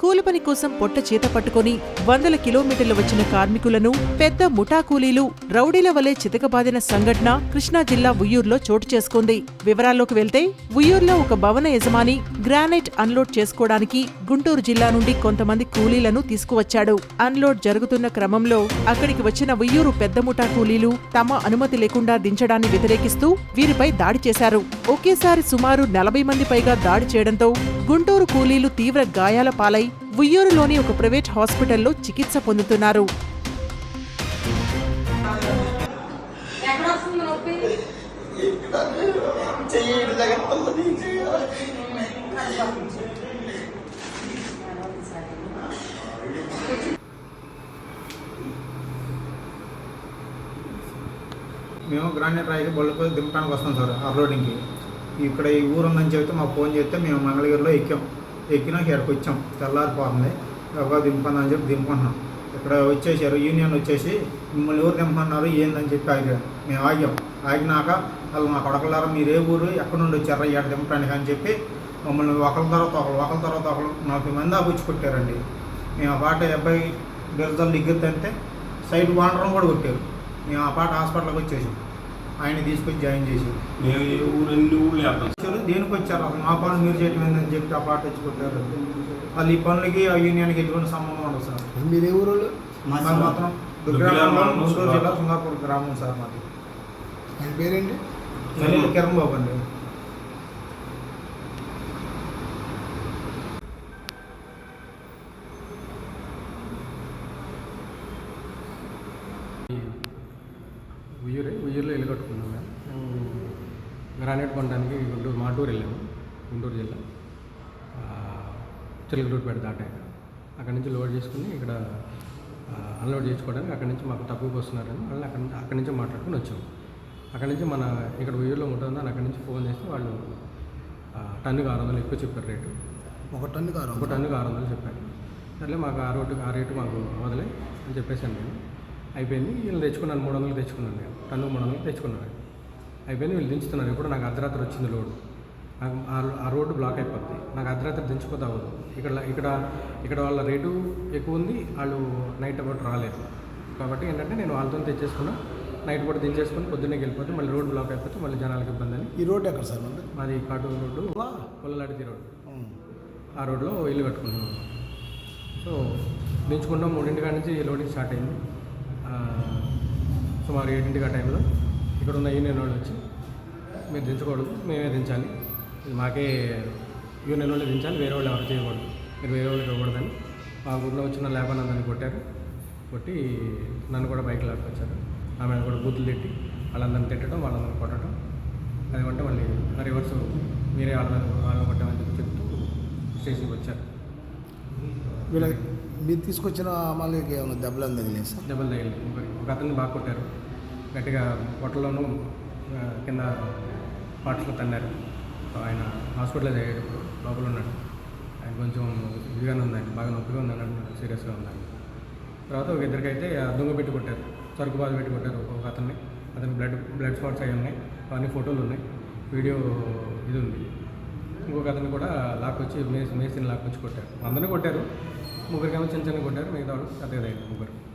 కూలిపని కోసం పొట్ట చేత పట్టుకొని వందల కిలోమీటర్లు వచ్చిన కార్మికులను పెద్ద ముఠా కూలీలు రౌడీల వలె చితకబాదిన సంఘటన కృష్ణా జిల్లా ఉయ్యూరులో చోటు చేసుకుంది. వివరాల్లోకి వెళ్తే ఉయ్యూరులో ఒక భవన యజమాని గ్రానైట్ అన్లోడ్ చేసుకోవడానికి గుంటూరు జిల్లా నుండి కొంతమంది కూలీలను తీసుకువచ్చాడు. అన్లోడ్ జరుగుతున్న క్రమంలో అక్కడికి వచ్చిన ఉయ్యూరు పెద్ద ముఠా కూలీలు తమ అనుమతి లేకుండా దించడాన్ని వ్యతిరేకిస్తూ వీరిపై దాడి చేశారు. ఒకేసారి సుమారు నలభై మంది పైగా దాడి చేయడంతో గుంటూరు కూలీలు తీవ్ర గాయాల పాలై ఉయ్యూరులోని ఒక ప్రైవేట్ హాస్పిటల్లో చికిత్స పొందుతున్నారు. మేము గ్రానైట్ రాయికి బళ్ళకు దింపడానికి వస్తాం సార్ అప్లోడింగ్కి ఇక్కడ ఈ ఊరు ఉందని చెప్తే మాకు ఫోన్ చేస్తే మేము మంగళగిరిలో ఎక్కాం. ఎక్కినాక ఇక్కడికి వచ్చాం. తెల్లారిపోతుంది ఒక దింపని అని చెప్పి దింపుకున్నాం ఇక్కడ వచ్చేసారు. యూనియన్ వచ్చేసి మిమ్మల్ని ఎవరు దింపన్నారు ఏందని చెప్పి ఆగారు మేము ఆగాం. ఆగినాక వాళ్ళు మా కొడకలారా మీరు ఏ ఊరు ఎక్కడి నుండి వచ్చారా ఇక్కడ దింపడానికి అని చెప్పి మమ్మల్ని ఒకరి తర్వాత ఒకరు ఒకరి తర్వాత ఒకరు నలభై మంది ఆపుచ్చి కొట్టారండి. మేము ఆ పాట అబ్బాయి బిరుదలు దిగ్గుతుంటే సైడ్ వాండరం కూడా కొట్టారు. మేము ఆ పాట హాస్పిటల్కి వచ్చేసాం. ఆయన తీసుకొచ్చి జాయిన్ ఏ ఊరు ఎన్ని ఊళ్ళు దేనికి వచ్చారు? అసలు మా పనులు మీరు చేయటం ఏందని చెప్పి ఆ పాట వచ్చి కొట్టారు. వాళ్ళు ఈ పనులకి ఆ యూనియన్కి ఎటువంటి సంబంధం ఉండదు సార్. మీరు ఏ ఊరు మాది మాత్రం గుంటూరు జిల్లా గ్రామం సార్ మాది. ఆయన పేరేంటి? కిరణ్ కిరణ్ బాబు అండి. ఉయ్యూరే? ఉయ్యూరులో ఇల్లు కట్టుకున్నాం మేము. మేము. గ్రానైట్ కొనడానికి గుంటూరు మాటూరు వెళ్ళాము గుంటూరు జిల్లా. చిలకలూరుపేట దాటాక. అక్కడి నుంచి లోడ్ చేసుకుని ఇక్కడ అన్లోడ్ చేసుకోవడానికి అక్కడి నుంచి మాకు తక్కువకి వస్తున్నారని వాళ్ళు అక్కడి నుంచి అక్కడి నుంచి మాట్లాడుకుని వచ్చాము. అక్కడి నుంచి మన ఇక్కడ ఉయ్యూరులో ఉంటుందని అక్కడి నుంచి ఫోన్ చేస్తే వాళ్ళు టన్నుకి ఆరు వందలు ఎక్కువ చెప్పారు రేటు. ఒక టన్ను కారు ఒక టన్నుకి ఆరు వందలు చెప్పారు. సర్లే మాకు ఆ రోడ్డు ఆ రేటు మాకు వదిలే అని చెప్పేసాను నేను. అయిపోయింది. వీళ్ళు తెచ్చుకున్నాను మూడు వందలు తెచ్చుకున్నాను నేను. టన్ను మూడు వందలు తెచ్చుకున్నాను అయిపోయింది వీళ్ళు దించుతున్నారు. ఇప్పుడు నాకు అర్ధరాత్రి వచ్చింది లోడు. నాకు ఆ- రోడ్డు బ్లాక్ అయిపోద్ది. నాకు అర్ధరాత్రి దించిపోతే అవ్వదు ఇక్కడ ఇక్కడ ఇక్కడ వాళ్ళ రేటు ఎక్కువ ఉంది. వాళ్ళు నైట్ అబౌట్ రాలేదు. కాబట్టి ఏంటంటే నేను వాళ్ళతో తెచ్చేసుకున్నా. నైట్ పూట దించేసుకుని పొద్దున్నే వెళ్ళిపోతే మళ్ళీ రోడ్ బ్లాక్ అయిపోతే మళ్ళీ జనాలకు ఇబ్బంది అని. ఈ రోడ్డు ఎక్కడ సార్ ఉంది మాది కాటూరు రోడ్డు. పొల్లలాడిది రోడ్డు. ఆ రోడ్లో ఇల్లు కట్టుకుంటున్నాం సో దించుకుంటాం. మూడింటి కాడ నుంచి లోడింగ్ స్టార్ట్ అయింది. సుమారు ఏడింటికి ఆ టైంలో ఇక్కడ ఉన్న యూనియన్ వాళ్ళు వచ్చి మీరు దించకూడదు మేమే దించాలి. మాకే యూనియన్ వాళ్ళు దించాలి వేరే వాళ్ళు ఎవరు చేయకూడదు. మీరు వేరే వాళ్ళకి ఇవ్వకూడదని. మా ఊళ్ళో వచ్చిన లేబానందని కొట్టారు. కొట్టి నన్ను కూడా బైక్ లాక్కొచ్చారు ఆమె కూడా బూతులు తిట్టి వాళ్ళందరిని తిట్టడం వాళ్ళందరిని కొట్టడం. అది కొంటే మళ్ళీ రివర్స్ మీరే వాళ్ళని వాళ్ళని కొట్టామని చెప్పి చెప్తూ స్టేషన్కి వచ్చారు. వీళ్ళ మీరు తీసుకొచ్చిన అమ్మాయికి ఏమైనా దెబ్బలు ఏమైనా తగిలేదు సార్? దెబ్బలు తగిలేదు ఒక అతన్ని బాగా కొట్టారు. గట్టిగా పొట్టలోనూ కింద పార్ట్స్లో తన్నారు. ఆయన హాస్పిటల్లో అయ్యాడు లోపల ఉన్నాడు. ఆయన కొంచెం ఇదిగానే ఉందండి బాగా నొప్పిగా ఉందని అంటున్నాడు. సీరియస్గా ఉందని తర్వాత ఒక ఇద్దరికైతే ఆ దొంగ పెట్టి కొట్టారు. సరుకు బాధ పెట్టి కొట్టారు ఒక అతన్ని. అతని బ్లడ్ బ్లడ్ స్పాట్స్ అవి ఉన్నాయి. అవన్నీ ఫోటోలు ఉన్నాయి. వీడియో ఇది ఉంది. ఇంకొక అతను కూడా లాక్కొచ్చి మేసిన్ మేసిని లాక్కొచ్చి కొట్టారు. అందరినీ కొట్టారు. ముగ్గురికేమో చిన్న చిన్న కొట్టారు. మిగతా వాళ్ళు పెద్దగా ముగ్గురు.